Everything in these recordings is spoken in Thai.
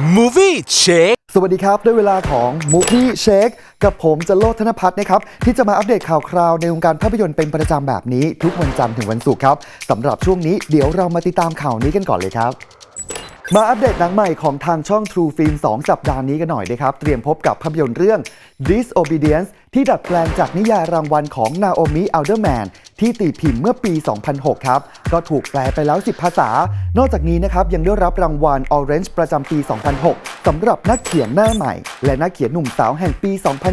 Movie Check สวัสดีครับ ด้วยเวลาของ Movie Shake กับผมจะโลดธนพัฒน์นะครับ ที่จะมาอัปเดตข่าวคราวในวงการภาพยนตร์เป็นประจำแบบนี้ ทุกวันจันทร์ถึงวันศุกร์ครับสำหรับช่วงนี้เดี๋ยวเรามาติดตามข่าวนี้กันก่อนเลยครับมาอัปเดตหนังใหม่ของทางช่อง True Film 2 สัปดาห์นี้กันหน่อยนะครับ เตรียมพบกับภาพยนตร์เรื่อง Disobedience ที่ดัดแปลงจากนิยายรางวัลของ Naomi Alderman ที่ตีพิมพ์เมื่อปี 2006 ครับ ก็ถูกแปลไปแล้ว 10 ภาษา นอกจากนี้นะครับยังได้รับรางวัล Orange ประจำปี 2006 สำหรับนักเขียนหน้าใหม่ และนักเขียนหนุ่มสาวแห่งปี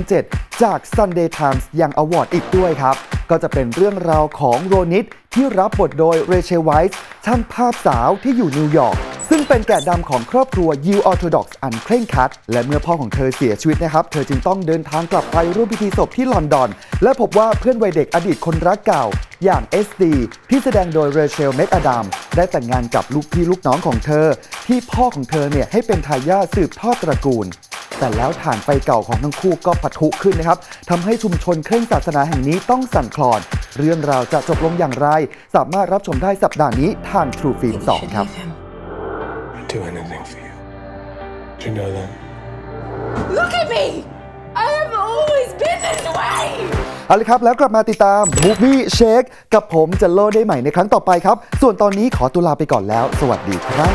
2007 จาก Sunday Times ยังอวอร์ดอีกด้วยครับ ก็จะเป็นเรื่องราวของโรนิตที่รับบทโดยเรเชลไวส์ช่างภาพสาวที่อยู่นิวยอร์ก ซึ่งเป็นแกะดำของครอบครัวยิวออร์โธดอกซ์อันเคร่งครัด และเมื่อพ่อของเธอเสียชีวิตนะครับ เธอจึงต้องเดินทางกลับไปร่วมพิธีศพที่ลอนดอน และพบว่าเพื่อนวัยเด็กอดีตคนรักเก่า อย่าง SD ที่แสดงโดยเรเชล เมกอดัม ได้แต่งงานกับลูกพี่ลูกน้องของเธอ ที่พ่อของเธอเนี่ยให้เป็นทายาทสืบทอดตระกูลแต่แล้วฐานไฟเก่าของทั้งคู่ก็ปะทุขึ้นนะครับทำให้ชุมชนเคร่งศาสนาแห่งนี้ต้องสั่นคลอน เรื่องราวจะจบลงอย่างไร สามารถรับชมได้สัปดาห์นี้ทาง True Film 2 ครับ do anything for you. Do you know that? Look at me! I have always been this way! เอาละครับแล้วกลับมาติดตาม Movie Shake กับผมจะโลดได้ใหม่ในครั้งต่อไปครับ ส่วนตอนนี้ขอตุลาไปก่อนแล้ว สวัสดีครับ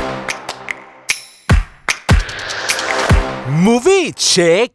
Movie Check